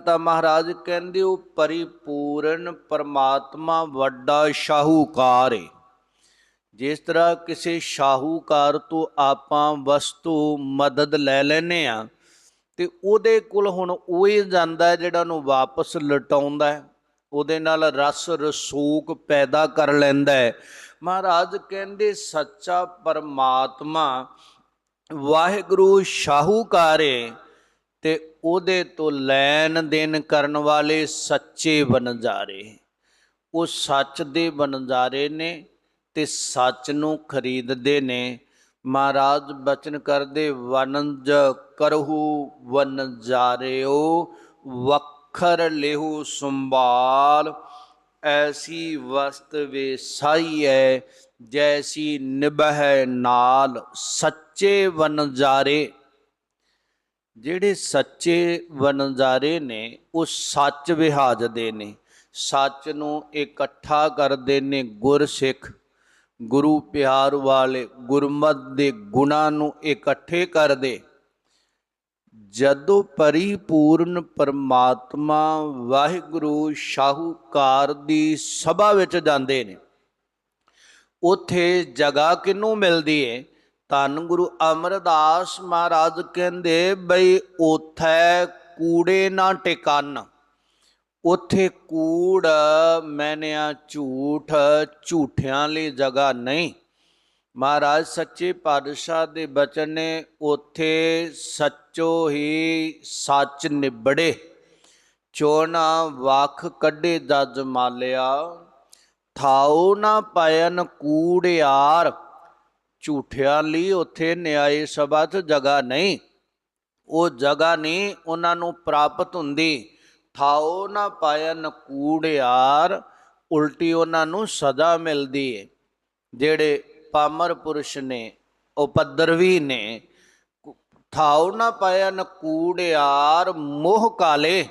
ਤਾਂ ਮਹਾਰਾਜ ਕਹਿੰਦੇ ਉਹ ਪਰਿਪੂਰਨ ਪਰਮਾਤਮਾ ਵੱਡਾ ਸ਼ਾਹੂਕਾਰ ਹੈ ਜਿਸ ਤਰ੍ਹਾਂ ਕਿਸੇ ਸ਼ਾਹੂਕਾਰ ਤੋਂ ਆਪਾਂ ਵਸਤੂ, ਮਦਦ ਲੈ ਲੈਨੇ ਆ, ਤੇ ਉਹਦੇ ਕੋਲ ਹੁਣ ਉਹ ਹੀ ਜਾਂਦਾ ਜਿਹੜਾ ਨੂੰ ਵਾਪਸ ਲਟਾਉਂਦਾ ਉਹਦੇ ਨਾਲ ਰਸ ਰਸੂਕ ਪੈਦਾ ਕਰ ਲੈਂਦਾ ਹੈ। ਮਹਾਰਾਜ ਕਹਿੰਦੇ ਸੱਚਾ ਪਰਮਾਤਮਾ ਵਾਹਿਗੁਰੂ ਸ਼ਾਹੂਕਾਰ ਹੈ ਤੇ ਉਹਦੇ ਤੋਂ ਲੈਣ ਦੇਣ ਕਰਨ ਵਾਲੇ ਸੱਚੇ ਬਨਜਾਰੇ ਉਹ ਸੱਚ ਦੇ ਬਨਜਾਰੇ ਨੇ ਤੇ ਸੱਚ ਨੂੰ ਖਰੀਦਦੇ ਨੇ। ਮਹਾਰਾਜ ਬਚਨ ਕਰਦੇ, ਵਨਜ ਕਰਹੂ ਵਨਜਾਰਿਓ, ਵਖਰ ਲੇਹੂ ਸੰਭਾਲ। ਐਸੀ ਵਸਤ ਵੇ ਸਾਈ ਹੈ ਜੈਸੀ ਨਿਭੈ ਨਾਲ। ਸੱਚੇ ਵਨਜਾਰੇ ਜਿਹੜੇ ਸੱਚੇ ਵਨਜਾਰੇ ਨੇ, ਉਹ ਸੱਚ ਵਿਹਾਜਦੇ ਨੇ। ਸੱਚ ਨੂੰ ਇਕੱਠਾ ਕਰਦੇ ਨੇ ਗੁਰਸਿੱਖ। ਗੁਰੂ ਪਿਆਰ ਵਾਲੇ ਗੁਰਮਤ ਦੇ ਗੁਣਾਂ ਨੂੰ ਇਕੱਠੇ ਕਰਦੇ। ਜਦੋਂ ਪਰਿਪੂਰਨ ਪਰਮਾਤਮਾ ਵਾਹਿਗੁਰੂ ਸ਼ਾਹੂਕਾਰ ਦੀ ਸਭਾ ਵਿੱਚ ਜਾਂਦੇ ਨੇ, ਉਥੇ ਜਗ੍ਹਾ ਕਿਨੂੰ ਮਿਲਦੀ ਏ? ਧੰਨ ਗੁਰੂ ਅਮਰਦਾਸ ਮਹਾਰਾਜ ਕਹਿੰਦੇ ਬਈ ਉਥੇ ਕੂੜੇ ਨਾ ਟਿਕਨ। ਉਥੇ ਕੂੜ ਮੈਨਿਆ ਝੂਠ, ਝੂਠਿਆਂ ਲਈ ਜਗ੍ਹਾ ਨਹੀਂ। ਮਹਾਰਾਜ ਸੱਚੇ ਪਾਤਸ਼ਾਹ ਦੇ ਬਚਨ ਨੇ ਉਥੇ ਸੱਚੋ ਹੀ ਸੱਚ ਨਿਬੜੇ। ਚੋਣਾ ਵਖ ਕੱਢੇ ਜਜ ਮਾਲਿਆ। ਥਾਉ ਨਾ ਪਾਇਨ ਕੂੜਿਆਰ। ਝੂਠਿਆਂ ਲਈ ਉੱਥੇ ਨਿਆਏ ਸਭਾ 'ਚ ਜਗ੍ਹਾ ਨਹੀਂ। ਉਹ ਜਗ੍ਹਾ ਨਹੀਂ, ਉਹਨਾਂ ਨੂੰ ਪ੍ਰਾਪਤ ਹੁੰਦੀ। ਥਾਉ ਨਾ ਪਾਇਨ ਕੂੜਿਆਰ, ਉਲਟੀ ਉਹਨਾਂ ਨੂੰ ਸਜ਼ਾ ਮਿਲਦੀ ਏ। ਜਿਹੜੇ ਪਾਮਰ ਪੁਰਸ਼ ਨੇ ਉਪਦਰਵੀ ਨੇ। ਥਾਉ ਨਾ ਪਾਇਨ ਕੂੜਿਆਰ, ਮੋਹ ਕਾਲੇ,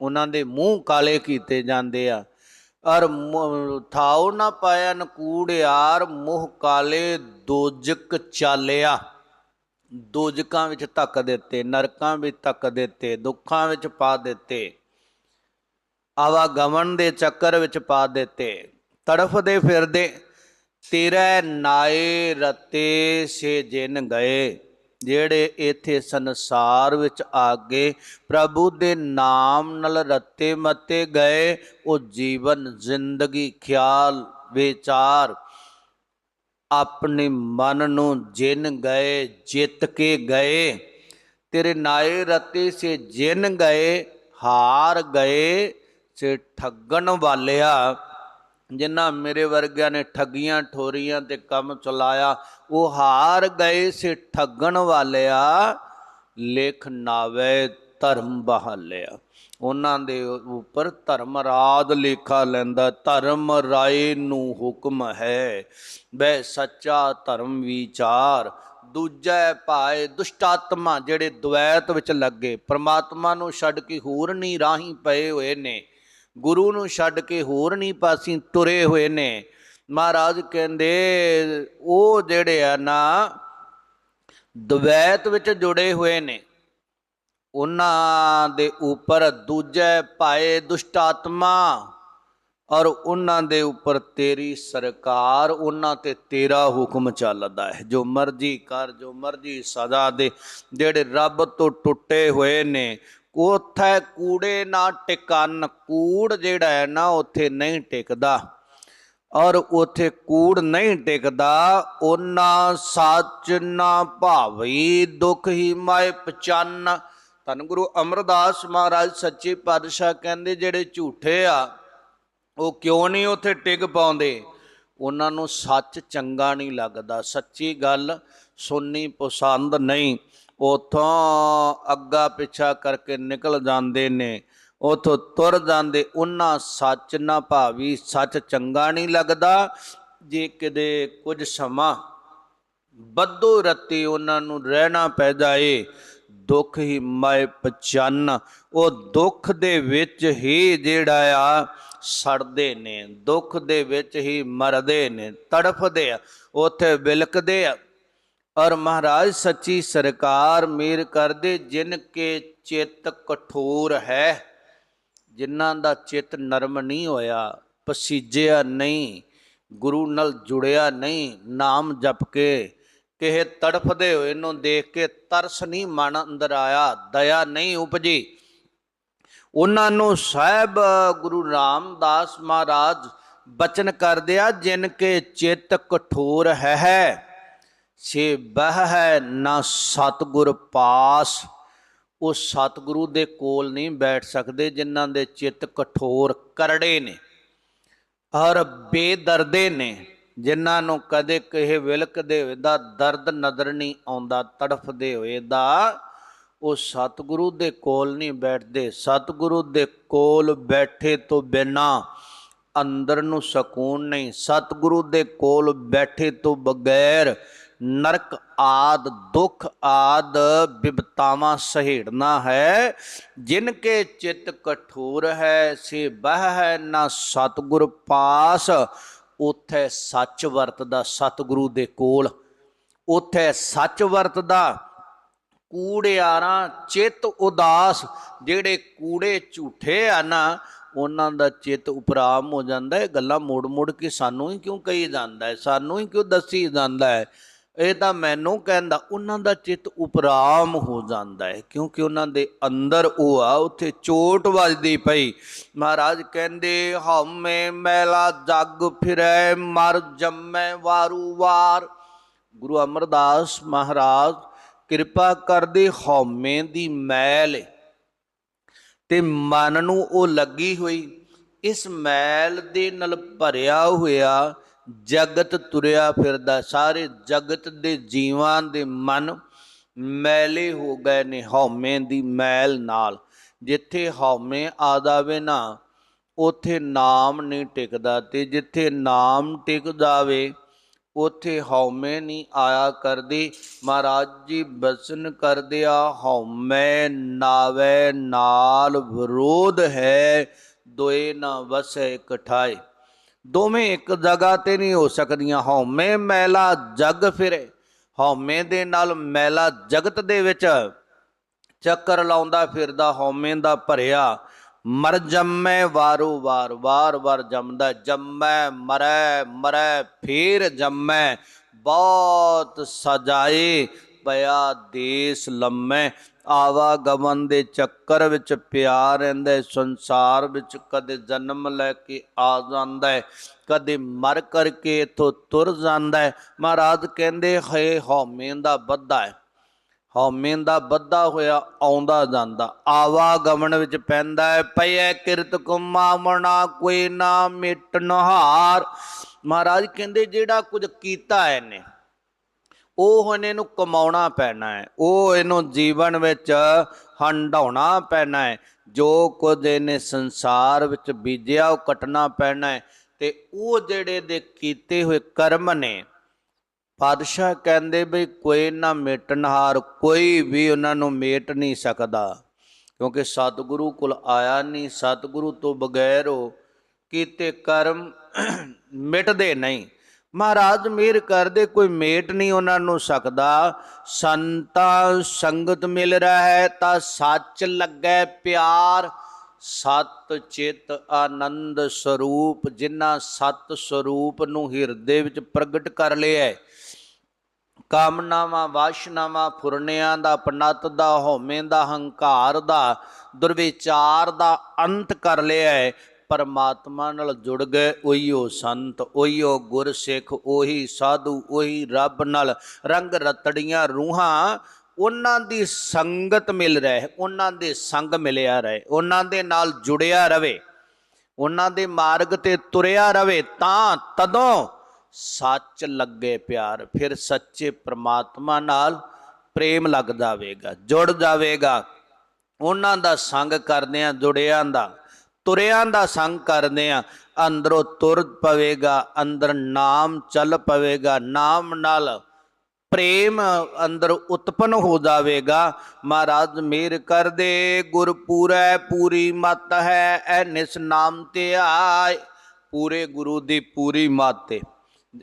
ਉਹਨਾਂ ਦੇ ਮੂੰਹ ਕਾਲੇ ਕੀਤੇ ਜਾਂਦੇ ਆ। ਅਰ ਮੁ- ਥਾਉ ਨਾ ਪਾਇਨ ਕੂੜਿਆਰ ਮੋਹ ਕਾਲੇ ਦੋਜਕ ਚਾਲਿਆ। ਦੋਜਕਾਂ ਵਿੱਚ ਧੱਕ ਦਿੱਤੇ, ਨਰਕਾਂ ਵਿੱਚ ਧੱਕ ਦਿੱਤੇ, ਦੁੱਖਾਂ ਵਿੱਚ ਪਾ ਦਿੱਤੇ। ਆਵਾਗਮਨ ਦੇ ਚੱਕਰ ਵਿੱਚ ਪਾ ਦਿੱਤੇ। ਤੜਫਦੇ ਫਿਰਦੇ, ਤੇਰੇ ਨਾਏ ਰਤੇ ਸੇ ਜਿਨ ਗਏ। ਜਿਹੜੇ ਇਥੇ ਸੰਸਾਰ ਵਿੱਚ ਆ ਗਏ, ਪ੍ਰਭੂ ਦੇ ਨਾਮ ਨਾਲ ਰੱਤੇ ਮਤੇ ਗਏ, ਉਹ ਜੀਵਨ, ਜ਼ਿੰਦਗੀ, ਖਿਆਲ, ਵਿਚਾਰ ਆਪਣੇ ਮਨ ਨੂੰ ਜਿਨ ਗਏ, ਜਿੱਤ ਕੇ ਗਏ। ਤੇਰੇ ਨਾਏ ਰਤੇ ਸੇ ਜਿਨ ਗਏ, ਹਾਰ ਗਏ, ਸੇ ਠੱਗਣ ਵਾਲਿਆ। ਜਿਨ੍ਹਾਂ ਮੇਰੇ ਵਰਗਿਆਂ ਨੇ ਠੱਗੀਆਂ, ਠੋਰੀਆਂ ਤੇ ਕੰਮ ਚਲਾਇਆ, ਉਹ ਹਾਰ ਗਏ ਸੇ ਠੱਗਣ ਵਾਲਿਆ। ਲੇਖ ਨਾਵੇ ਧਰਮ ਬਹਾਲਿਆ। ਉਹਨਾਂ ਦੇ ਉੱਪਰ ਧਰਮ ਰਾਜ ਲੇਖਾ ਲੈਂਦਾ, ਧਰਮ ਰਾਏ ਨੂੰ ਹੁਕਮ ਹੈ। ਬੈ ਸੱਚਾ ਧਰਮ ਵਿਚਾਰ, ਦੂਜਾ ਭਾਏ ਦੁਸ਼ਟਾਤਮਾ ਜਿਹੜੇ ਦੁਐਤ ਵਿੱਚ ਲੱਗੇ। ਪ੍ਰਮਾਤਮਾ ਨੂੰ ਛੱਡ ਕੇ ਹੋਰ ਨਹੀਂ ਰਾਹੀਂ ਪਏ ਹੋਏ ਨੇ। ਗੁਰੂ ਨੂੰ ਛੱਡ ਕੇ ਹੋਰ ਨਹੀਂ ਪਾਸੀ ਤੁਰੇ ਹੋਏ ਨੇ। ਮਹਾਰਾਜ ਕਹਿੰਦੇ, ਉਹ ਜਿਹੜੇ ਆ ਨਾ, ਦਵੈਤ ਵਿੱਚ ਜੁੜੇ ਹੋਏ ਨੇ। ਉਹਨਾਂ ਦੇ ਉੱਪਰ ਦੂਜੇ ਭਾਏ ਦੁਸ਼ਟਾਤਮਾ ਔਰ ਉਹਨਾਂ ਦੇ ਉੱਪਰ ਤੇਰੀ ਸਰਕਾਰ, ਉਹਨਾਂ ਤੇ ਤੇਰਾ ਹੁਕਮ ਚੱਲਦਾ ਹੈ। ਜੋ ਮਰਜ਼ੀ ਕਰ, ਜੋ ਮਰਜ਼ੀ ਸਜ਼ਾ ਦੇ। ਜਿਹੜੇ ਰੱਬ ਤੋਂ ਟੁੱਟੇ ਹੋਏ ਨੇ ਉਥੇ ਕੂੜੇ ਨਾ ਟਿਕਨ, ਕੂੜ ਜਿਹੜਾ ਹੈ ਨਾ ਉੱਥੇ ਨਹੀਂ ਟਿਕਦਾ। ਔਰ ਉਥੇ ਕੂੜ ਨਹੀਂ ਟਿਕਦਾ ਉਹਨਾਂ ਸੱਚ ਨਾ ਭਾਵੀ, ਦੁੱਖ ਹੀ ਮਾਇ ਪਚਨ। ਧੰਨ ਗੁਰੂ ਅਮਰਦਾਸ ਮਹਾਰਾਜ ਸੱਚੇ ਪਾਤਸ਼ਾਹ ਕਹਿੰਦੇ, ਜਿਹੜੇ ਝੂਠੇ ਆ, ਉਹ ਕਿਉਂ ਨਹੀਂ ਉੱਥੇ ਟਿਕ ਪਾਉਂਦੇ? ਉਹਨਾਂ ਨੂੰ ਸੱਚ ਚੰਗਾ ਨਹੀਂ ਲੱਗਦਾ। ਸੱਚੀ ਗੱਲ ਸੁਣਨੀ ਪਸੰਦ ਨਹੀਂ। ਉਥੋਂ ਅੱਗਾ ਪਿੱਛਾ ਕਰਕੇ ਨਿਕਲ ਜਾਂਦੇ ਨੇ। ਉਥੋਂ ਤੁਰ ਜਾਂਦੇ। ਉਹਨਾਂ ਸੱਚ ਨਾ ਭਾਵੀ, ਸੱਚ ਚੰਗਾ ਨਹੀਂ ਲੱਗਦਾ। ਜੇ ਕਿਤੇ ਕੁਝ ਸਮਾਂ ਬੱਦੋ ਰਤੀ ਉਹਨਾਂ ਨੂੰ ਰਹਿਣਾ ਪੈ ਜਾਏ, ਦੁੱਖ ਹੀ ਮੈਂ ਪਛਨ ਉਹ ਦੁੱਖ ਦੇ ਵਿੱਚ ਹੀ ਜਿਹੜਾ ਆ, ਸੜਦੇ ਨੇ। ਦੁੱਖ ਦੇ ਵਿੱਚ ਹੀ ਮਰਦੇ ਨੇ, ਤੜਫਦੇ ਆ, ਉਥੇ ਵਿਲਕਦੇ ਆ। ਔਰ ਮਹਾਰਾਜ, ਸੱਚੀ ਸਰਕਾਰ ਮੇਰ ਕਰਦੇ ਜਿਨ ਕੇ ਚਿੱਤ ਕਠੋਰ ਹੈ। ਜਿਨ੍ਹਾਂ ਦਾ ਚਿੱਤ ਨਰਮ ਨਹੀਂ ਹੋਇਆ, ਪਸੀਜਿਆ ਨਹੀਂ, ਗੁਰੂ ਨਾਲ ਜੁੜਿਆ ਨਹੀਂ, ਨਾਮ ਜਪ ਕੇ, ਕਿਸੇ ਤੜਫਦੇ ਹੋਏ ਨੂੰ ਦੇਖ ਕੇ ਤਰਸ ਨਹੀਂ ਮਨ ਅੰਦਰ ਆਇਆ, ਦਇਆ ਨਹੀਂ ਉਪਜੀ। ਉਹਨਾਂ ਨੂੰ ਸਾਹਿਬ ਗੁਰੂ ਰਾਮਦਾਸ ਮਹਾਰਾਜ ਬਚਨ ਕਰਦੇ ਆ ਜਿਨ ਕੇ ਚਿੱਤ ਕਠੋਰ ਹੈ। ਸੇ ਬਹ ਹੈ ਨਾ ਸਤਗੁਰ ਪਾਸ। ਉਹ ਸਤਿਗੁਰੂ ਦੇ ਕੋਲ ਨਹੀਂ ਬੈਠ ਸਕਦੇ, ਜਿਨ੍ਹਾਂ ਦੇ ਚਿੱਤ ਕਠੋਰ ਕਰੜੇ ਨੇ ਔਰ ਬੇਦਰਦੇ ਨੇ, ਜਿਨ੍ਹਾਂ ਨੂੰ ਕਦੇ ਕਿਸੇ ਵਿਲਕਦੇ ਹੋਏ ਦਾ ਦਰਦ ਨਜ਼ਰ ਨਹੀਂ ਆਉਂਦਾ, ਤੜਫਦੇ ਹੋਏ ਦਾ ਉਹ ਸਤਿਗੁਰੂ ਦੇ ਕੋਲ ਨਹੀਂ ਬੈਠਦੇ। ਸਤਿਗੁਰੂ ਦੇ ਕੋਲ ਬੈਠੇ ਤੋਂ ਬਿਨਾ ਅੰਦਰ ਨੂੰ ਸਕੂਨ ਨਹੀਂ, ਸਤਿਗੁਰੂ ਦੇ ਕੋਲ ਬੈਠੇ ਤੋਂ ਬਗੈਰ ਨਰਕ ਆਦ, ਦੁੱਖ ਆਦ ਬਿਪਤਾਵਾਂ ਸਹੇੜਨਾ ਹੈ। ਜਿਨ ਕੇ ਚਿੱਤ ਕਠੋਰ ਹੈ, ਸੇ ਬਹ ਹੈ ਨਾ ਸਤਿਗੁਰ ਪਾਸ। ਉਥੇ ਸੱਚ ਵਰਤਦਾ ਸਤਿਗੁਰੂ ਦੇ ਕੋਲ। ਉਥੇ ਸੱਚ ਵਰਤਦਾ ਕੂੜਿਆਰਾਂ ਚਿੱਤ ਉਦਾਸ। ਜਿਹੜੇ ਕੂੜੇ ਝੂਠੇ ਆ ਨਾ ਉਹਨਾਂ ਦਾ ਚਿੱਤ ਉਪਰਾਮ ਹੋ ਜਾਂਦਾ ਹੈ। ਗੱਲਾਂ ਮੋੜ ਮੋੜ ਕੇ ਸਾਨੂੰ ਹੀ ਕਿਉਂ ਕਹੀ ਜਾਂਦਾ ਹੈ? ਸਾਨੂੰ ਹੀ ਕਿਉਂ ਦੱਸੀ ਜਾਂਦਾ ਹੈ? ਇਹ ਤਾਂ ਮੈਨੂੰ ਕਹਿੰਦਾ ਉਹਨਾਂ ਦਾ ਚਿੱਤ ਉਪਰਾਮ ਹੋ ਜਾਂਦਾ ਹੈ, ਕਿਉਂਕਿ ਉਹਨਾਂ ਦੇ ਅੰਦਰ ਉਹ ਆ, ਉੱਥੇ ਚੋਟ ਵੱਜਦੀ ਪਈ। ਮਹਾਰਾਜ ਕਹਿੰਦੇ, ਹਉਮੈ ਮੈਲਾ ਜਗ ਫਿਰੈ, ਮਰ ਜੰਮੈ ਵਾਰੂ ਵਾਰ। ਗੁਰੂ ਅਮਰਦਾਸ ਮਹਾਰਾਜ ਕਿਰਪਾ ਕਰਦੇ ਹਉਮੈ ਦੀ ਮੈਲ ਤੇ ਮਨ ਨੂੰ ਉਹ ਲੱਗੀ ਹੋਈ। ਇਸ ਮੈਲ ਦੇ ਨਾਲ ਭਰਿਆ ਹੋਇਆ ਜਗਤ ਤੁਰਿਆ ਫਿਰਦਾ, ਸਾਰੇ ਜਗਤ ਦੇ ਜੀਵਾਂ ਦੇ ਮਨ ਮੈਲੇ ਹੋ ਗਏ ਨੇ ਹਉਮੈ ਦੀ ਮੈਲ ਨਾਲ। ਜਿੱਥੇ ਹਉਮੈ ਆ ਜਾਵੇ ਨਾ, ਉਥੇ ਨਾਮ ਨਹੀਂ ਟਿਕਦਾ ਤੇ ਜਿੱਥੇ ਨਾਮ ਟਿਕ ਜਾਵੇ, ਉਥੇ ਹਉਮੈ ਨਹੀਂ ਆਇਆ ਕਰਦੀ। ਮਹਾਰਾਜ ਜੀ ਬਸਨ ਕਰਦਿਆ ਹਉਮੈ ਨਾਵੇ ਨਾਲ ਵਿਰੋਧ ਹੈ, ਦੋਏ ਨਾ ਵਸੈ ਇਕਠਾਏ। ਦੋਵੇਂ ਇੱਕ ਜਗ੍ਹਾ ਤੇ ਨਹੀਂ ਹੋ ਸਕਦੀਆਂ। ਹਉਮੈ ਮੈਲਾ ਜਗ ਫਿਰੇ। ਹਉਮੈ ਦੇ ਨਾਲ ਮੈਲਾ ਜਗਤ ਦੇ ਵਿੱਚ ਚੱਕਰ ਲਾਉਂਦਾ ਫਿਰਦਾ। ਹਉਮੈ ਦਾ ਭਰਿਆ ਮਰ ਜੰਮੈ ਵਾਰੋ ਵਾਰ ਵਾਰ ਵਾਰ ਜੰਮਦਾ। ਜੰਮੈ, ਮਰੈ ਮਰੈ, ਫੇਰ ਜੰਮੈ। ਬਹੁਤ ਸਜਾਏ ਪਿਆ ਦੇਸ ਲੰਮੈ। ਆਵਾਗਮਨ ਦੇ ਚੱਕਰ ਵਿੱਚ ਪਿਆ ਰਹਿੰਦਾ ਹੈ। ਸੰਸਾਰ ਵਿੱਚ ਕਦੇ ਜਨਮ ਲੈ ਕੇ ਆ ਜਾਂਦਾ ਹੈ। ਕਦੇ ਮਰ ਕਰਕੇ ਇਥੋਂ ਤੁਰ ਜਾਂਦਾ ਹੈ। ਮਹਾਰਾਜ ਕਹਿੰਦੇ, ਹੈ ਹਉਮੈ ਦਾ ਬੱਧਾ ਹੈ। ਹਉਮੈ ਦਾ ਬੱਧਾ ਹੋਇਆ, ਆਉਂਦਾ ਜਾਂਦਾ। ਆਵਾਗਮਨ ਵਿੱਚ ਪੈਂਦਾ ਹੈ। ਪਈਐ ਕਿਰਤ ਕੁਮਾਵਣਾ ਕੋਈ ਨਾ ਮਿਟਨ ਮਹਾਰਾਜ ਕਹਿੰਦੇ, ਜਿਹੜਾ ਕੁਝ ਕੀਤਾ ਹੈ ਇਹਨੇ ਉਹ ਹੁਣ ਇਹਨੂੰ ਕਮਾਉਣਾ ਪੈਣਾ ਹੈ। ਉਹ ਇਹਨੂੰ ਜੀਵਨ ਵਿੱਚ ਹੰਡਾਉਣਾ ਪੈਣਾ ਹੈ। ਜੋ ਕੁਝ ਇਹਨੇ ਸੰਸਾਰ ਵਿੱਚ ਬੀਜਿਆ, ਉਹ ਕੱਟਣਾ ਪੈਣਾ ਹੈ। ਤੇ ਉਹ ਜਿਹੜੇ ਦੇ ਕੀਤੇ ਹੋਏ ਕਰਮ ਨੇ, ਪਾਤਸ਼ਾਹ ਕਹਿੰਦੇ ਵੀ ਕੋਈ ਨਾ ਮੇਟਨਹਾਰ ਕੋਈ ਵੀ ਉਹਨਾਂ ਨੂੰ ਮੇਟ ਨਹੀਂ ਸਕਦਾ। ਕਿਉਂਕਿ ਸਤਿਗੁਰੂ ਕੋਲ ਆਇਆ ਨਹੀਂ, ਸਤਿਗੁਰੂ ਤੋਂ ਬਗੈਰ ਉਹ ਕੀਤੇ ਕਰਮ ਮਿਟਦੇ ਨਹੀਂ। ਮਹਾਰਾਜ ਮਿਹਰ ਕਰਦੇ ਕੋਈ ਮੇਟ ਨਹੀਂ ਉਹਨਾਂ ਨੂੰ ਸਕਦਾ। ਸੰਤਾ ਸੰਗਤ ਮਿਲ ਰਹਾ ਹੈ ਤਾਂ ਸੱਚ ਲੱਗੈ ਪਿਆਰ। ਸਤ ਚਿਤ ਆਨੰਦ ਸਰੂਪ, ਜਿਨ੍ਹਾਂ ਸਤ ਸਰੂਪ ਨੂੰ ਹਿਰਦੇ ਵਿੱਚ ਪ੍ਰਗਟ ਕਰ ਲਿਆ ਹੈ ਕਾਮਨਾਵਾਂ, ਵਾਸ਼ਨਾਵਾਂ, ਫੁਰਨਿਆਂ ਦਾ, ਪਨਤ ਦਾ, ਹਉਮੈ ਦਾ, ਹੰਕਾਰ ਦਾ, ਦੁਰਵਿਚਾਰ ਦਾ ਅੰਤ ਕਰ ਲਿਆ ਹੈ ਪਰਮਾਤਮਾ ਨਾਲ ਜੁੜ ਗਏ, ਉਹੀਓ ਸੰਤ, ਉਹੀਓ ਗੁਰਸਿੱਖ, ਉਹੀ ਸਾਧੂ, ਉਹੀ ਰੱਬ ਨਾਲ ਰੰਗ ਰਤੜੀਆਂ ਰੂਹਾਂ ਉਹਨਾਂ ਦੀ ਸੰਗਤ ਮਿਲ ਰਹੇ, ਉਹਨਾਂ ਦੇ ਸੰਗ ਮਿਲਿਆ ਰਹੇ, ਉਹਨਾਂ ਦੇ ਨਾਲ ਜੁੜਿਆ ਰਵੇ ਉਹਨਾਂ ਦੇ ਮਾਰਗ ਤੇ ਤੁਰਿਆ ਰਵੇ ਤਾਂ ਤਦੋਂ ਸੱਚ ਲੱਗੇ ਪਿਆਰ, ਫਿਰ ਸੱਚੇ ਪ੍ਰਮਾਤਮਾ ਨਾਲ ਪ੍ਰੇਮ ਲੱਗ ਜਾਵੇਗਾ ਜੁੜ ਜਾਵੇਗਾ, ਉਹਨਾਂ ਦਾ ਸੰਗ ਕਰਦਿਆਂ, ਜੁੜਿਆਂ ਦਾ ਤੁਰਿਆਂ ਦਾ ਸੰਗ ਕਰਦੇ ਆ ਅੰਦਰੋਂ ਤੁਰ ਪਵੇਗਾ, ਅੰਦਰ ਨਾਮ ਚੱਲ ਪਵੇਗਾ, ਨਾਮ ਨਾਲ ਪ੍ਰੇਮ ਅੰਦਰ ਉਤਪਨ ਹੋ ਜਾਵੇਗਾ। ਮਹਾਰਾਜ ਮੇਰ ਕਰਦੇ, ਗੁਰ ਪੂਰੈ, ਪੂਰੀ ਮਤ ਹੈ, ਐ ਨਿਸ ਨਾਮ ਤੇ ਆਏ। ਪੂਰੇ ਗੁਰੂ ਦੀ ਪੂਰੀ ਮਤ ਤੇ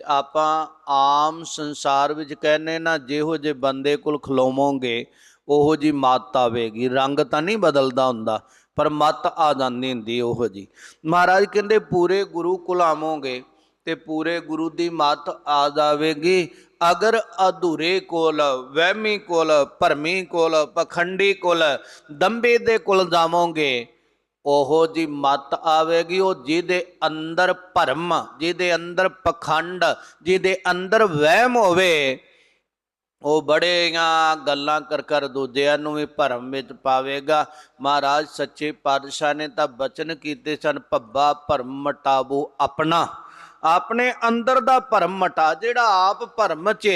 ਆਪਾਂ ਆਮ ਸੰਸਾਰ ਵਿੱਚ ਕਹਿੰਨੇ ਨਾ, ਜਿਹੋ ਜੇ ਬੰਦੇ ਕੋਲ ਖਲੋਵੋਗੇ, ਉਹੋ ਜੀ ਮੱਤ ਆਵੇਗੀ। ਰੰਗ ਤਾਂ ਨਹੀਂ ਬਦਲਦਾ ਹੁੰਦਾ। ਪਰ ਮਤ ਆ ਜਾਂਦੀ ਹੁੰਦੀ ਉਹ ਜੀ ਮਹਾਰਾਜ ਕਹਿੰਦੇ, ਪੂਰੇ ਗੁਰੂ ਕੁਲਾਮੋਗੇ ਤੇ ਪੂਰੇ ਗੁਰੂ ਦੀ ਮਤ ਆ ਜਾਵੇਗੀ। ਅਗਰ ਅਧੂਰੇ ਕੋਲ, ਵਹਿਮੀ ਕੋਲ, ਭਰਮੀ ਕੋਲ, ਪਖੰਡੀ ਕੋਲ, ਦੰਬੇ ਦੇ ਕੋਲ ਜਾਵੋਗੇ, ਉਹੋ ਜੀ ਮਤ ਆਵੇਗੀ। ਉਹ ਜਿਹਦੇ ਅੰਦਰ ਭਰਮ, ਜਿਹਦੇ ਅੰਦਰ ਪਖੰਡ, ਜਿਹਦੇ ਅੰਦਰ ਵਹਿਮ ਹੋਵੇ ਉਹ ਬੜੀਆਂ ਗੱਲਾਂ ਕਰ ਕਰ ਦੂਜਿਆਂ ਨੂੰ ਵੀ ਭਰਮ ਵਿੱਚ ਪਾਵੇਗਾ। ਮਹਾਰਾਜ, ਸੱਚੇ ਪਾਤਸ਼ਾਹ ਨੇ ਤਾਂ ਬਚਨ ਕੀਤੇ ਸਨ, ਭੱਬਾ ਭਰਮ ਮਟਾਵੋ ਆਪਣਾ। ਆਪਣੇ ਅੰਦਰ ਦਾ ਭਰਮ ਮਟਾ, ਜਿਹੜਾ ਆਪ ਭਰਮ 'ਚ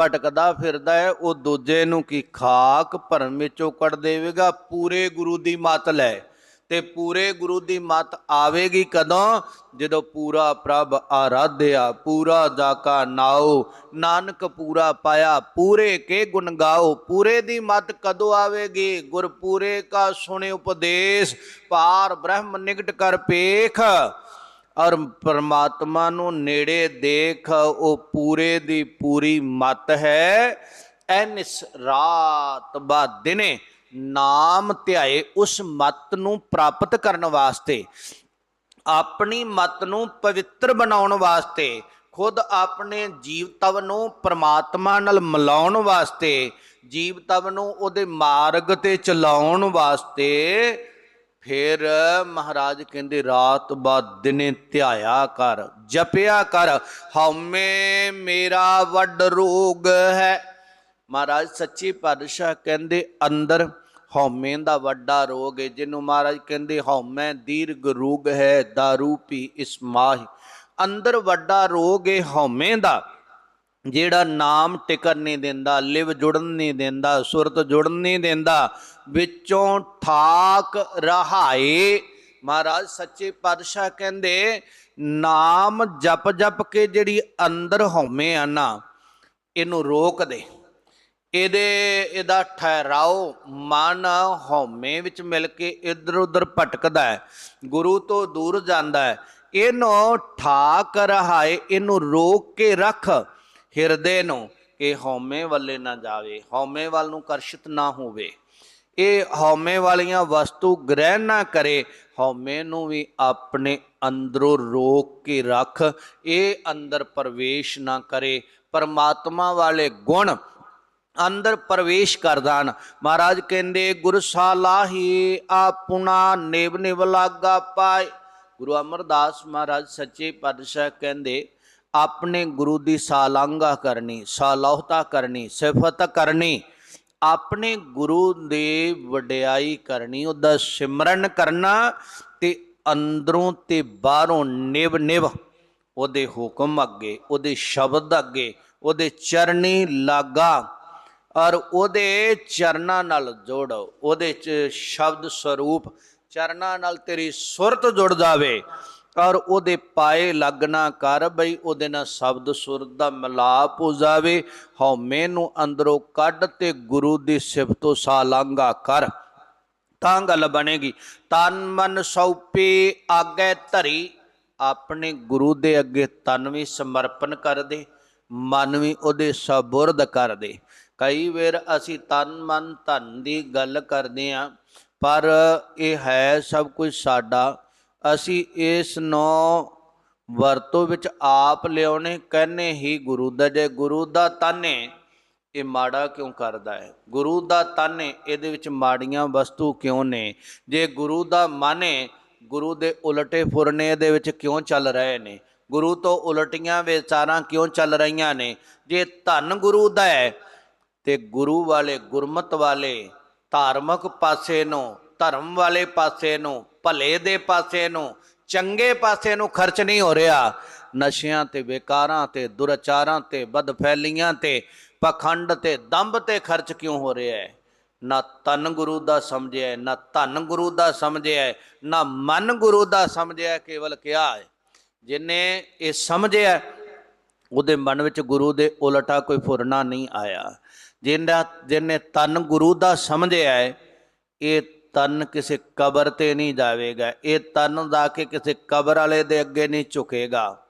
ਭਟਕਦਾ ਫਿਰਦਾ ਹੈ ਉਹ ਦੂਜੇ ਨੂੰ ਕੀ ਖਾਕ ਭਰਮ ਵਿੱਚੋਂ ਕੱਢ ਦੇਵੇਗਾ? ਪੂਰੇ ਗੁਰੂ ਦੀ ਮਤ ਲੈ। ਤੇ ਪੂਰੇ ਗੁਰੂ ਦੀ ਮਤ ਆਵੇਗੀ ਕਦੋਂ? ਜਦੋਂ ਪੂਰਾ ਪ੍ਰਭ ਆਰਾਧਿਆ, ਪੂਰਾ ਜਾਕਾ ਨਾਉ, ਨਾਨਕ ਪੂਰਾ ਪਾਇਆ, ਪੂਰੇ ਕੇ ਗੁਣ ਗਾਓ, ਪੂਰੇ ਦੀ ਮਤ ਕਦੋਂ ਆਵੇਗੀ? ਗੁਰਪੂਰੇ ਕਾ ਸੁਣੇ ਉਪਦੇਸ਼ ਪਾਰ ਬ੍ਰਹਮ ਨਿਗਟ ਕਰ ਪੇਖ, ਔਰ ਪਰਮਾਤਮਾ ਨੂੰ ਨੇੜੇ ਦੇਖ, ਉਹ ਪੂਰੇ ਦੀ ਪੂਰੀ ਮਤ ਹੈ। ਐਨਿਸ ਰਾਤ ਬਾ ਦਿਨੇ ਨਾਮ ਧਿਆਏ ਉਸ ਮਤ ਨੂੰ ਪ੍ਰਾਪਤ ਕਰਨ ਵਾਸਤੇ, ਆਪਣੀ ਮਤ ਨੂੰ ਪਵਿੱਤਰ ਬਣਾਉਣ ਵਾਸਤੇ, ਖੁਦ ਆਪਣੇ ਜੀਵਤਵ ਨੂੰ ਪ੍ਰਮਾਤਮਾ ਨਾਲ ਮਿਲਾਉਣ ਵਾਸਤੇ ਜੀਵ ਤਵ ਨੂੰ ਉਹਦੇ ਮਾਰਗ ਤੇ ਚਲਾਉਣ ਵਾਸਤੇ ਫਿਰ ਮਹਾਰਾਜ ਕਹਿੰਦੇ, ਰਾਤ ਬਾਦ ਦਿਨੇ ਧਿਆਇਆ ਕਰ, ਜਪਿਆ ਕਰ, ਹਉਮੈ ਮੇਰਾ ਵੱਡ ਰੋਗ ਹੈ। ਮਹਾਰਾਜ ਸੱਚੇ ਪਾਤਸ਼ਾਹ ਕਹਿੰਦੇ, ਅੰਦਰ ਹਉਮੈ ਦਾ ਵੱਡਾ ਰੋਗ ਹੈ ਜਿਹਨੂੰ ਮਹਾਰਾਜ ਕਹਿੰਦੇ ਹਉਮੈ ਦੀਰਘ ਰੋਗ ਹੈ दारू ਪੀ ਇਸ ਮਾਹ। ਅੰਦਰ ਵੱਡਾ ਰੋਗ ਹੈ ਹਉਮੈ ਦਾ, ਜਿਹੜਾ ਨਾਮ ਟਿਕਣ ਨਹੀਂ ਦਿੰਦਾ, ਲਿਵ ਜੁੜਨ ਨਹੀਂ ਦਿੰਦਾ, ਸੁਰਤ ਜੁੜਨ ਨਹੀਂ ਦਿੰਦਾ, ਵਿੱਚੋਂ ਠਾਕ ਰਹਾਏ। ਮਹਾਰਾਜ ਸੱਚੇ ਪਾਤਸ਼ਾਹ ਕਹਿੰਦੇ, ਨਾਮ ਜਪ ਜਪ ਕੇ ਜਿਹੜੀ ਅੰਦਰ ਹਉਮੈ ਆ ਨਾ, ਇਹਨੂੰ ਰੋਕ ਦੇ। ਇਹਦੇ, ਇਹਦਾ ਠਹਿਰਾਓ, ਮਨ ਹਉਮੈ ਵਿੱਚ ਮਿਲ ਕੇ ਇੱਧਰ ਉੱਧਰ ਭਟਕਦਾ ਹੈ, ਗੁਰੂ ਤੋਂ ਦੂਰ ਜਾਂਦਾ ਹੈ। ਇਹਨੂੰ ਠਾਕ ਰਹਾਏ, ਇਹਨੂੰ ਰੋਕ ਕੇ ਰੱਖ ਹਿਰਦੇ ਨੂੰ ਕਿ ਹਉਮੈ ਵੱਲੇ ਨਾ ਜਾਵੇ, ਹਉਮੈ ਵੱਲ ਨੂੰ ਕਰਸ਼ਿਤ ਨਾ ਹੋਵੇ। ਇਹ ਹਉਮੈ ਵਾਲੀਆਂ ਵਸਤੂ ਗ੍ਰਹਿਣ ਨਾ ਕਰੇ, ਹਉਮੈ ਨੂੰ ਵੀ ਆਪਣੇ ਅੰਦਰੋਂ ਰੋਕ ਕੇ ਰੱਖ। ਇਹ ਅੰਦਰ ਪ੍ਰਵੇਸ਼ ਨਾ ਕਰੇ, ਪਰਮਾਤਮਾ ਵਾਲੇ ਗੁਣ ਅੰਦਰ ਪ੍ਰਵੇਸ਼ ਕਰਦਾਨ। ਮਹਾਰਾਜ ਕਹਿੰਦੇ ਗੁਰਸਾਲਾਹੀ ਸਾਲਾਹੀ ਆਪੁਣਾ ਨੇਵ ਨਿਵ ਲਾਗਾ ਪਾਏ। ਗੁਰੂ ਅਮਰਦਾਸ ਮਹਾਰਾਜ ਸੱਚੇ ਪਾਤਸ਼ਾਹ ਕਹਿੰਦੇ, ਆਪਣੇ ਗੁਰੂ ਦੀ ਸਾਲਾਂਗਾ ਕਰਨੀ, ਸਾਲਾਹਤਾ ਕਰਨੀ, ਸਿਫਤ ਕਰਨੀ, ਆਪਣੇ ਗੁਰੂ ਦੇ ਵਡਿਆਈ ਕਰਨੀ, ਉਹਦਾ ਸਿਮਰਨ ਕਰਨਾ ਤੇ ਅੰਦਰੋਂ ਤੇ ਬਾਹਰੋਂ ਨਿਵ ਨਿਵ ਉਹਦੇ ਹੁਕਮ ਅੱਗੇ, ਉਹਦੇ ਸ਼ਬਦ ਅੱਗੇ, ਉਹਦੇ ਚਰਨੀ ਲਾਗਾ ਔਰ ਉਹਦੇ ਚਰਨਾਂ ਨਾਲ ਜੋੜ, ਉਹਦੇ ਚ ਸ਼ਬਦ ਸਰੂਪ ਚਰਨਾਂ ਨਾਲ ਤੇਰੀ ਸੁਰਤ ਜੁੜ ਜਾਵੇ। ਔਰ ਉਹਦੇ ਪਾਏ ਲੱਗਣਾ ਕਰ ਬਈ ਉਹਦੇ ਨਾਲ ਸ਼ਬਦ ਸੁਰਤ ਦਾ ਮਿਲਾਪ ਹੋ ਜਾਵੇ। ਹਉਮੈ ਨੂੰ ਅੰਦਰੋਂ ਕੱਢ ਤੇ ਗੁਰੂ ਦੀ ਸਿਫਤੋ ਸਾਲਾਂਗਾ ਕਰ। ਤਾਂ ਗੱਲ ਬਣੇਗੀ। ਤਨ ਮਨ ਸੌਪੇ ਆਗੇ ਧਰੀ, ਆਪਣੇ ਗੁਰੂ ਦੇ ਅੱਗੇ ਤਨ ਵੀ ਸਮਰਪਣ ਕਰ ਦੇ, ਮਨ ਵੀ ਉਹਦੇ ਸਬੁਰਦ ਕਰ ਦੇ। ਕਈ ਵਾਰ ਅਸੀਂ ਤਨ ਮਨ ਧਨ ਦੀ ਗੱਲ ਕਰਦੇ ਆਂ ਪਰ ਇਹ ਹੈ ਸਭ ਕੁਝ ਸਾਡਾ। ਅਸੀਂ ਇਸ ਨੂੰ ਵਰਤੋਂ ਵਿੱਚ ਆਪ ਲਿਆਉਣੇ ਕਹਿੰਨੇ ਹੀ ਗੁਰੂ ਦਾ ਜੇ ਗੁਰੂ ਦਾ ਤਾਨੇ ਇਹ ਮਾੜਾ ਕਿਉਂ ਕਰਦਾ ਹੈ? ਗੁਰੂ ਦਾ ਤਾਨੇ ਇਹਦੇ ਵਿੱਚ ਮਾੜੀਆਂ ਵਸਤੂ ਕਿਉਂ ਨੇ? ਜੇ ਗੁਰੂ ਦਾ ਮਾਨੇ ਗੁਰੂ ਦੇ ਉਲਟੇ ਫੁਰਨੇ ਦੇ ਵਿੱਚ ਕਿਉਂ ਚੱਲ ਰਹੇ ਨੇ? ਗੁਰੂ ਤੋਂ ਉਲਟੀਆਂ ਵਿਚਾਰਾਂ ਕਿਉਂ ਚੱਲ ਰਹੀਆਂ ਨੇ? ਜੇ ਧਨ ਗੁਰੂ ਦਾ ਹੈ ਤੇ ਗੁਰੂ ਵਾਲੇ ਗੁਰਮਤ ਵਾਲੇ ਧਾਰਮਿਕ ਪਾਸੇ ਨੂੰ, ਧਰਮ ਵਾਲੇ ਪਾਸੇ ਨੂੰ, ਭਲੇ ਦੇ ਪਾਸੇ ਨੂੰ, ਚੰਗੇ ਪਾਸੇ ਨੂੰ ਖਰਚ ਨਹੀਂ ਹੋ ਰਿਹਾ। ਨਸ਼ਿਆਂ ਤੇ, ਵਿਕਾਰਾਂ ਤੇ, ਦੁਰਚਾਰਾਂ ਤੇ, ਬਦਫੈਲੀਆਂ ਤੇ, ਪਖੰਡ ਤੇ, ਦੰਭ ਤੇ ਖਰਚ ਕਿਉਂ ਹੋ ਰਿਹਾ ਹੈ? ਨਾ ਤਨ ਗੁਰੂ ਦਾ ਸਮਝਿਆ ਨਾ ਧਨ ਗੁਰੂ ਦਾ ਸਮਝਿਆ ਨਾ ਮਨ ਗੁਰੂ ਦਾ ਸਮਝਿਆ ਕੇਵਲ ਕਿਹਾ ਹੈ। ਜਿਨੇ ਇਹ ਸਮਝਿਆ ਉਹਦੇ ਮਨ ਵਿੱਚ ਗੁਰੂ ਦੇ ਉਲਟਾ ਕੋਈ ਫੁਰਨਾ ਨਹੀਂ ਆਇਆ। ਜਿੰਦਾ ਜਿਨੇ ਤਨ ਗੁਰੂ ਦਾ ਸਮਝਿਆ ਹੈ, ਇਹ ਤਨ ਕਿਸੇ ਕਬਰ ਤੇ ਨਹੀਂ ਜਾਵੇਗਾ। ਇਹ ਤਨ ਦਾ ਕੇ ਕਿਸੇ ਕਬਰ ਵਾਲੇ ਦੇ ਅੱਗੇ ਨਹੀਂ ਝੁਕੇਗਾ।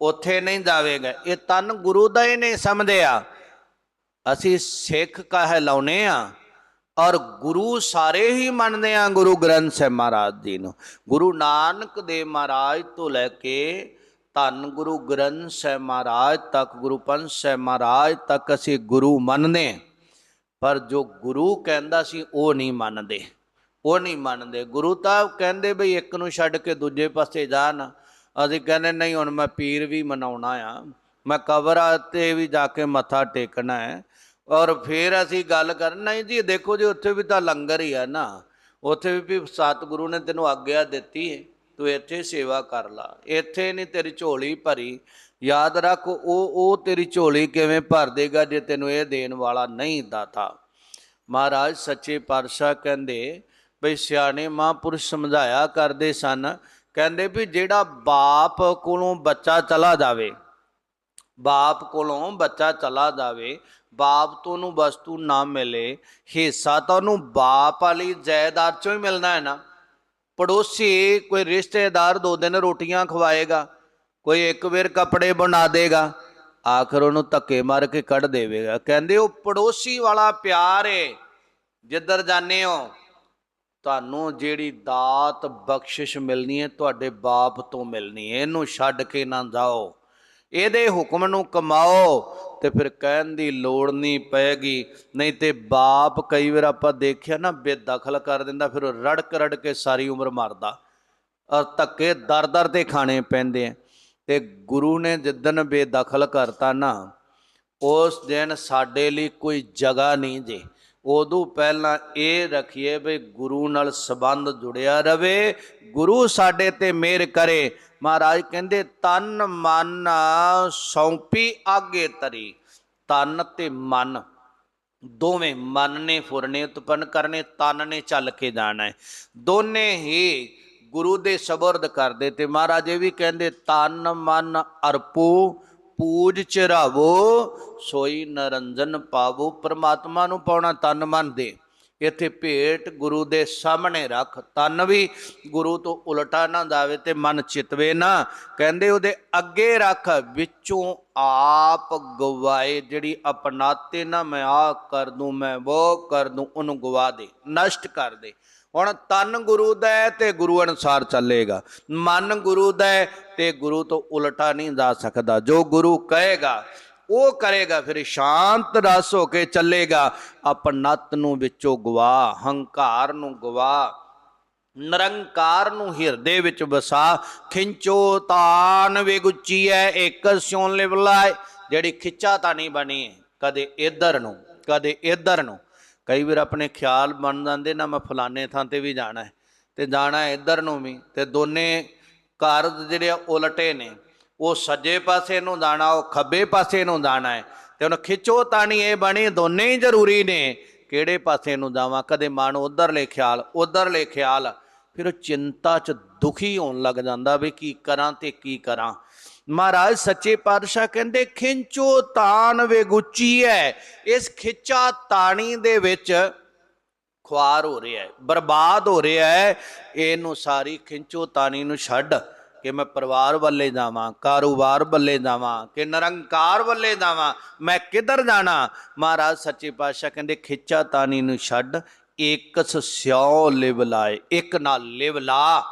ਉੱਥੇ ਨਹੀਂ ਜਾਵੇਗਾ। ਇਹ ਤਨ ਗੁਰੂ ਦਾ ਹੀ ਨਹੀਂ ਸਮਝਿਆ। ਅਸੀਂ ਸਿੱਖ ਕਹਿ ਲਾਉਨੇ ਆ? ਔਰ ਗੁਰੂ ਸਾਰੇ ਹੀ ਮੰਨਦੇ ਆ ਗੁਰੂ ਗ੍ਰੰਥ ਸਾਹਿਬ ਮਹਾਰਾਜ ਜੀ ਨੂੰ। ਗੁਰੂ ਨਾਨਕ ਦੇਵ ਮਹਾਰਾਜ ਤੋਂ ਲੈ ਕੇ ਧੰਨ ਗੁਰੂ ਗ੍ਰੰਥ ਸਾਹਿਬ ਮਹਾਰਾਜ ਤੱਕ, ਗੁਰੂ ਪੰਥ ਸਾਹਿਬ ਮਹਾਰਾਜ ਤੱਕ ਅਸੀਂ ਗੁਰੂ ਮੰਨਦੇ ਪਰ ਜੋ ਗੁਰੂ ਕਹਿੰਦਾ ਸੀ, ਉਹ ਨਹੀਂ ਮੰਨਦੇ। ਉਹ ਨਹੀਂ ਮੰਨਦੇ। ਗੁਰੂ ਤਾਂ ਕਹਿੰਦੇ ਬਈ ਇੱਕ ਨੂੰ ਛੱਡ ਕੇ ਦੂਜੇ ਪਾਸੇ ਜਾਣ। ਅਸੀਂ ਕਹਿੰਦੇ, ਨਹੀਂ, ਹੁਣ ਮੈਂ ਪੀਰ ਵੀ ਮਨਾਉਣਾ ਆ। ਮੈਂ ਕਬਰਾਂ ਤੇ ਵੀ ਜਾ ਕੇ ਮੱਥਾ ਟੇਕਣਾ ਹੈ। ਔਰ ਫਿਰ ਅਸੀਂ ਗੱਲ ਕਰ ਨਹੀਂ ਜੀ, ਦੇਖੋ ਜੀ, ਉੱਥੇ ਵੀ ਤਾਂ ਲੰਗਰ ਹੀ ਆ ਨਾ। ਉੱਥੇ ਵੀ ਸਤਿਗੁਰੂ ਨੇ ਤੈਨੂੰ ਆਗਿਆ ਦਿੱਤੀ ਹੈ। ਤੂੰ ਇੱਥੇ ਸੇਵਾ ਕਰ ਲਾ। ਇੱਥੇ ਨਹੀਂ ਤੇਰੀ ਝੋਲੀ ਭਰੀ। ਯਾਦ ਰੱਖ, ਉਹ ਉਹ ਤੇਰੀ ਝੋਲੀ ਕਿਵੇਂ ਭਰ ਦੇਗਾ ਜੇ ਤੈਨੂੰ ਇਹ ਦੇਣ ਵਾਲਾ ਨਹੀਂ ਦਾਤਾ ਮਹਾਰਾਜ ਸੱਚੇ ਪਾਤਸ਼ਾਹ ਕਹਿੰਦੇ ਬਈ, ਸਿਆਣੇ ਮਹਾਂਪੁਰਸ਼ ਸਮਝਾਇਆ ਕਰਦੇ ਸਨ। ਕਹਿੰਦੇ ਵੀ ਜਿਹੜਾ ਬਾਪ ਕੋਲੋਂ ਬੱਚਾ ਚਲਾ ਜਾਵੇ, ਬਾਪ ਕੋਲੋਂ ਬੱਚਾ ਚਲਾ ਜਾਵੇ, ਬਾਪ ਤੋਂ ਨੂੰ ਵਸਤੂ ਨਾ ਮਿਲੇ, ਹਿੱਸਾ ਤਾਂ ਉਹਨੂੰ ਬਾਪ ਵਾਲੀ ਜਾਇਦਾਦ ਚੋਂ ਹੀ ਮਿਲਣਾ ਹੈ ਨਾ। ਪੜੋਸੀ ਕੋਈ ਰਿਸ਼ਤੇਦਾਰ ਦੋ ਦਿਨ ਰੋਟੀਆਂ ਖਵਾਏਗਾ, ਕੋਈ ਇੱਕ ਵੇਰ ਕੱਪੜੇ ਬਣਾ ਦੇਗਾ, ਆਖਰ ਉਹਨੂੰ ਧੱਕੇ ਮਾਰ ਕੇ ਕੱਢ ਦੇਵੇਗਾ। ਕਹਿੰਦੇ ਉਹ ਪੜੋਸੀ ਵਾਲਾ ਪਿਆਰ ਏ, ਜਿੱਧਰ ਜਾਂਦੇ ਹੋ, ਤੁਹਾਨੂੰ ਜਿਹੜੀ ਦਾਤ ਬਖਸ਼ਿਸ਼ ਮਿਲਣੀ ਹੈ ਤੁਹਾਡੇ ਬਾਪ ਤੋਂ ਮਿਲਣੀ ਹੈ ਇਹਨੂੰ ਛੱਡ ਕੇ ਨਾ ਜਾਓ। ਇਹਦੇ ਹੁਕਮ ਨੂੰ ਕਮਾਓ ਤੇ ਫਿਰ ਕਹਿਣ ਦੀ ਲੋੜ ਨਹੀਂ ਪਏਗੀ ਨਹੀਂ ਤੇ ਬਾਪ ਕਈ ਵਾਰ ਆਪਾਂ ਦੇਖਿਆ ਨਾ, ਬੇਦਖਲ ਕਰ ਦਿੰਦਾ, ਫਿਰ ਉਹ ਰੜਕ ਰੜ ਕੇ ਸਾਰੀ ਉਮਰ ਮਰਦਾ। ਔਰ ਧੱਕੇ ਦਰ ਦਰ ਤੇ ਖਾਣੇ ਪੈਂਦੇ ਆ। ਤੇ ਗੁਰੂ ਨੇ ਜਿੱਦਨ ਬੇਦਖਲ ਕਰਤਾ ਨਾ, ਉਸ ਦਿਨ ਸਾਡੇ ਲਈ ਕੋਈ ਜਗ੍ਹਾ ਨਹੀਂ ਜੇ। ਉਦੋਂ ਪਹਿਲਾਂ ਇਹ ਰੱਖੀਏ ਵੀ ਗੁਰੂ ਨਾਲ ਸੰਬੰਧ ਜੁੜਿਆ ਰਵੇ, ਗੁਰੂ ਸਾਡੇ ਤੇ ਮਿਹਰ ਕਰੇ। ਮਹਾਰਾਜ ਕਹਿੰਦੇ ਤਨ ਮਨ ਸੌਂਪੀ ਆਗੇ ਤਰੀ। ਤਨ ਤੇ ਮਨ। ਦੋਵੇਂ ਮਨ ਨੇ ਫੁਰਨੇ ਉਤਪਨ ਕਰਨੇ, ਤਨ ਨੇ ਚੱਲ ਕੇ ਜਾਣਾ ਹੈ। ਦੋਨੇ ਹੀ ਗੁਰੂ ਦੇ ਸਬਰਦ ਕਰਦੇ ਤੇ ਮਹਾਰਾਜ ਇਹ ਵੀ ਕਹਿੰਦੇ ਤਨ ਮਨ ਅਰਪੂ ਪੂਜ ਚਰਾਵੋ, ਸੋਈ ਨਰੰਜਨ ਪਾਵੋ, ਪ੍ਰਮਾਤਮਾ ਨੂੰ ਪਾਉਣਾ ਤਨ ਮਨ ਦੇ। ਇੱਥੇ ਭੇਟ ਗੁਰੂ ਦੇ ਸਾਹਮਣੇ ਰੱਖ, ਤਨ ਵੀ ਗੁਰੂ ਤੋਂ ਉਲਟਾ ਨਾ ਜਾਵੇ ਤੇ ਮਨ ਚਿਤਵੇ ਨਾ। ਕਹਿੰਦੇ ਉਹਦੇ ਅੱਗੇ ਰੱਖ, ਵਿੱਚੋਂ ਆਪ ਗਵਾਏ, ਜਿਹੜੀ ਅਪਣਾਤੇ ਨਾ ਮੈਂ ਆ ਕਰ ਦੂੰ, ਮੈਂ ਉਹ ਕਰ ਦੂੰ, ਉਹਨੂੰ ਗਵਾ ਦੇ, ਨਸ਼ਟ ਕਰ ਦੇ। ਹੁਣ ਤਨ ਗੁਰੂ ਦਾ ਹੈ ਤੇ ਗੁਰੂ ਅਨੁਸਾਰ ਚੱਲੇਗਾ। ਮਨ ਗੁਰੂ ਦਾ ਹੈ ਤੇ ਗੁਰੂ ਤੋਂ ਉਲਟਾ ਨਹੀਂ ਜਾ ਸਕਦਾ। ਜੋ ਗੁਰੂ ਕਹੇਗਾ, ਉਹ ਕਰੇਗਾ, ਫਿਰ ਸ਼ਾਂਤ ਰਸ ਹੋ ਕੇ ਚੱਲੇਗਾ। ਆਪਣਤ ਨੂੰ ਵਿੱਚੋਂ ਗਵਾ ਹੰਕਾਰ ਨੂੰ ਗਵਾ ਨਿਰੰਕਾਰ ਨੂੰ ਹਿਰਦੇ ਵਿੱਚ ਵਸਾ। ਖਿੰਚੋ ਤਾਨ ਵੇਗੁੱਚੀ ਹੈ ਇੱਕ ਸਿਉਣ ਲਿਵਲਾ ਜਿਹੜੀ ਖਿੱਚਾ ਤਾਂ ਨਹੀਂ ਬਣੀ, ਕਦੇ ਇਧਰ ਨੂੰ, ਕਦੇ ਇਧਰ ਨੂੰ। ਕਈ ਵਾਰ ਆਪਣੇ ਖਿਆਲ ਬਣ ਜਾਂਦੇ, ਨਾ ਮੈਂ ਫਲਾਣੇ ਥਾਂ ਤੇ ਵੀ ਜਾਣਾ ਹੈ ਤੇ ਜਾਣਾ ਇੱਧਰ ਨੂੰ ਵੀ ਤੇ ਦੋਨੇ ਘਰ ਜਿਹੜੇ ਆ ਉਲਟੇ ਨੇ, ਉਹ ਸੱਜੇ ਪਾਸੇ ਨੂੰ ਜਾਣਾ, ਉਹ ਖੱਬੇ ਪਾਸੇ ਨੂੰ ਜਾਣਾ ਹੈ ਤੇ ਹੁਣ ਖਿੱਚੋ ਤਾਣੀ ਇਹ ਬਣੀ ਦੋਨੇ ਹੀ ਜ਼ਰੂਰੀ ਨੇ, ਕਿਹੜੇ ਪਾਸੇ ਨੂੰ ਜਾਵਾਂ, ਕਦੇ ਮਨ ਉਧਰਲੇ ਖਿਆਲ ਉਧਰਲੇ ਖਿਆਲ, ਫਿਰ ਉਹ ਚਿੰਤਾ 'ਚ ਦੁਖੀ ਹੋਣ ਲੱਗ ਜਾਂਦਾ ਵੀ ਕੀ ਕਰਾਂ ਤੇ ਕੀ ਕਰਾਂ। ਮਹਾਰਾਜ ਸੱਚੇ ਪਾਤਸ਼ਾਹ ਕਹਿੰਦੇ, ਖਿੰਚੋ ਤਾਨ ਵੇਗੁੱਚੀ ਹੈ ਇਸ ਖਿੱਚਾ ਤਾਣੀ ਦੇ ਵਿੱਚ ਖੁਆਰ ਹੋ ਰਿਹਾ ਹੈ, ਬਰਬਾਦ ਹੋ ਰਿਹਾ ਹੈ, ਇਹਨੂੰ ਸਾਰੀ ਖਿੰਚੋ ਤਾਣੀ ਨੂੰ ਛੱਡ ਕਿ ਮੈਂ ਪਰਿਵਾਰ ਵੱਲੇ ਜਾਵਾਂ, ਕਾਰੋਬਾਰ ਵੱਲੇ ਜਾਵਾਂ, ਕਿ ਨਿਰੰਕਾਰ ਵੱਲੇ ਜਾਵਾਂ, ਮੈਂ ਕਿੱਧਰ ਜਾਣਾ? ਮਹਾਰਾਜ ਸੱਚੇ ਪਾਤਸ਼ਾਹ ਕਹਿੰਦੇ, ਖਿੱਚਾ ਤਾਣੀ ਨੂੰ ਛੱਡ ਇਕਸ ਸਿਉ ਲਿਵ ਲਾਏ, ਇੱਕ ਨਾਲ ਲਿਵ ਲਾ।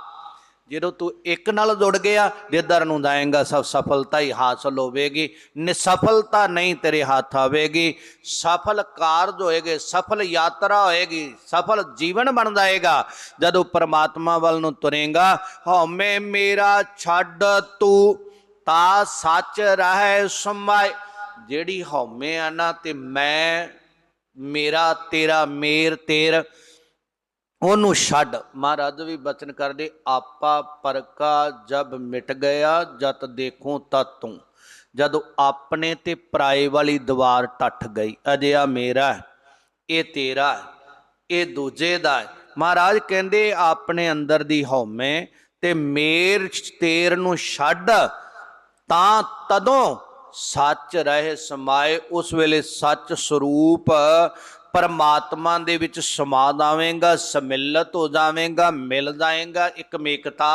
ਜਦੋਂ ਤੂੰ ਇੱਕ ਨਾਲ ਜੁੜ ਗਿਆ ਜਿੱਧਰ ਨੂੰ ਜਾਏਗਾ, ਸਭ ਸਫਲਤਾ ਹੀ ਹਾਸਲ ਹੋਵੇਗੀ। ਨਿਸਫਲਤਾ ਨਹੀਂ ਤੇਰੇ ਹੱਥ ਆਵੇਗੀ। ਸਫਲ ਕਾਰਜ ਹੋਏਗੇ, ਸਫਲ ਯਾਤਰਾ ਹੋਏਗੀ, ਸਫਲ ਜੀਵਨ ਬਣ ਜਾਏਗਾ। ਜਦੋਂ ਪਰਮਾਤਮਾ ਵੱਲ ਨੂੰ ਤੁਰੇਗਾ, ਹਉਮੈ ਮੇਰਾ ਛੱਡ ਤੂੰ, ਤਾ ਸੱਚ ਰਹਿ ਸਮਾਏ। ਜਿਹੜੀ ਹਉਮੈ ਆ ਨਾ, ਤੇ ਮੈਂ, ਮੇਰਾ ਤੇਰਾ ਮੇਰ ਤੇਰ। ਉਹਨੂੰ ਛੱਡ। ਮਹਾਰਾਜ ਵੀ ਬਚਨ ਕਰਦੇ, ਆਪਾ ਪਰਕਾ ਜਬ ਮਿਟ ਗਿਆ, ਜਤ ਦੇਖੋ ਤਤ ਜਦੋਂ ਆਪਣੇ ਤੇ ਪਰਾਏ ਵਾਲੀ ਦੀਵਾਰ ਟੱਟ ਗਈ, ਅਜਿਹਾ ਮੇਰਾ ਇਹ ਤੇਰਾ ਇਹ ਦੂਜੇ ਦਾ ਮਹਾਰਾਜ ਕਹਿੰਦੇ, ਆਪਣੇ ਅੰਦਰ ਦੀ ਹਉਮੈ ਤੇ ਮੇਰ ਤੇਰ ਨੂੰ ਛੱਡ, ਤਾਂ ਤਦੋਂ ਸੱਚ ਰਹੇ ਸਮਾਏ, ਉਸ ਵੇਲੇ ਸੱਚ ਸਰੂਪ ਪਰਮਾਤਮਾ ਦੇ ਵਿੱਚ ਸਮਾ ਜਾਵੇਂਗਾ ਸਮਿਲਤ ਹੋ ਜਾਵੇਂਗਾ, ਮਿਲ ਜਾਏਗਾ ਇੱਕ ਮੇਕਤਾ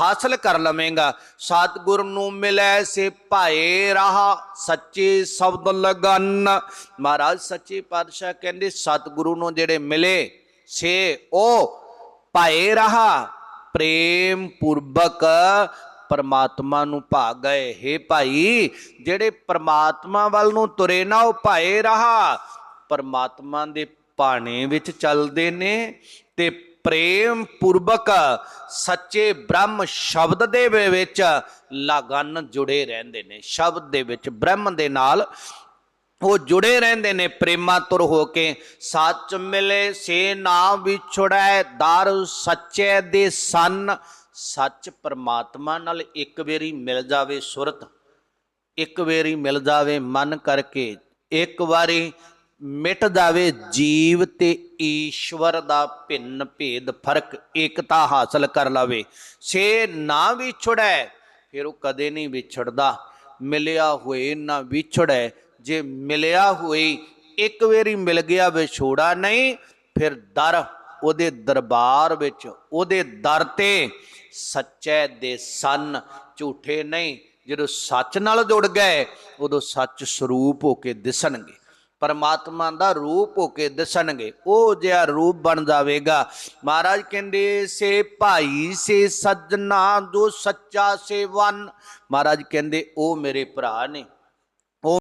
ਹਾਸਲ ਕਰ ਲਵੇਂਗਾ। ਸਤਿਗੁਰ ਨੂੰ ਮਿਲੈ ਸੇ ਭਾਏ ਰਹਾ, ਸੱਚੇ ਸ਼ਬਦ ਲਗਨ। ਮਹਾਰਾਜ ਸੱਚੇ ਪਾਤਸ਼ਾਹ ਕਹਿੰਦੇ, ਸਤਿਗੁਰੂ ਨੂੰ ਜਿਹੜੇ ਮਿਲੇ ਸੇ ਉਹ ਭਾਏ ਰਹਾ। ਪ੍ਰੇਮ ਪੂਰਬਕ ਪਰਮਾਤਮਾ ਨੂੰ ਭਾ ਗਏ ਹੇ ਭਾਈ, ਜਿਹੜੇ ਪਰਮਾਤਮਾ ਵੱਲ ਨੂੰ ਤੁਰੇ ਨਾ, ਉਹ ਭਾਏ ਰਹਾ। ਪਰਮਾਤਮਾ ਦੇ ਭਾਣੇ ਵਿੱਚ ਚੱਲਦੇ ਨੇ ਤੇ ਪ੍ਰੇਮ ਪੂਰਵਕ ਸੱਚੇ ਬ੍ਰਹਮ ਸ਼ਬਦ ਦੇ ਵਿੱਚ ਲਗਨ ਜੁੜੇ ਰਹਿੰਦੇ ਨੇ। ਸ਼ਬਦ ਦੇ ਵਿੱਚ ਬ੍ਰਹਮ ਦੇ ਨਾਲ ਉਹ ਜੁੜੇ ਰਹਿੰਦੇ ਨੇ, ਪ੍ਰੇਮਾ ਤੁਰ ਹੋ ਕੇ ਸੱਚ ਮਿਲੇ, ਸੇ ਨਾ ਵਿਛੜੈ, ਦਰ ਸੱਚੇ ਦੇ ਸਨ। ਸੱਚ ਪਰਮਾਤਮਾ ਨਾਲ ਇੱਕ ਵੇਰੀ ਮਿਲ ਜਾਵੇ ਸੁਰਤ, ਇੱਕ ਵੇਰੀ ਮਿਲ ਜਾਵੇ ਮਨ ਕਰਕੇ, ਇੱਕ ਵਾਰੀ ਮਿਟ ਜਾਵੇ ਜੀਵ ਤੇ ਈਸ਼ਵਰ ਦਾ ਭਿੰਨ ਭੇਦ, ਫ਼ਰਕ ਏਕਤਾ ਹਾਸਲ ਕਰ ਲਵੇ। ਸੇ ਨਾ ਵਿਛੜੈ, ਫਿਰ ਉਹ ਕਦੇ ਨਹੀਂ ਵਿਛੜਦਾ। ਮਿਲਿਆ ਹੋਏ ਨਾ ਵਿਛੜੈ, ਜੇ ਮਿਲਿਆ ਹੋਈ ਇੱਕ ਵਾਰੀ ਮਿਲ ਗਿਆ ਵਿਛੋੜਾ ਨਹੀਂ, ਫਿਰ ਦਰ ਉਹਦੇ ਦਰਬਾਰ ਵਿੱਚ, ਉਹਦੇ ਦਰ ਤੇ ਸੱਚੇ ਦੇ ਸਨ ਝੂਠੇ ਨਹੀਂ। ਜਦੋਂ ਸੱਚ ਨਾਲ ਜੁੜ ਗਏ, ਉਦੋਂ ਸੱਚ ਸਰੂਪ ਹੋ ਕੇ ਦਿਸਣਗੇ। ਪਰਮਾਤਮਾ ਦਾ ਰੂਪ ਹੋ ਕੇ ਦਿਸਣਗੇ, ਉਹ ਜਿਹਾ ਰੂਪ ਬਣ ਜਾਵੇਗਾ। ਮਹਾਰਾਜ ਕਹਿੰਦੇ, ਸੇ ਭਾਈ, ਸੇ ਸੱਜਣਾ, ਜੋ ਸੱਚਾ ਸੇਵਨ ਮਹਾਰਾਜ ਕਹਿੰਦੇ, ਉਹ ਮੇਰੇ ਭਰਾ ਨੇ।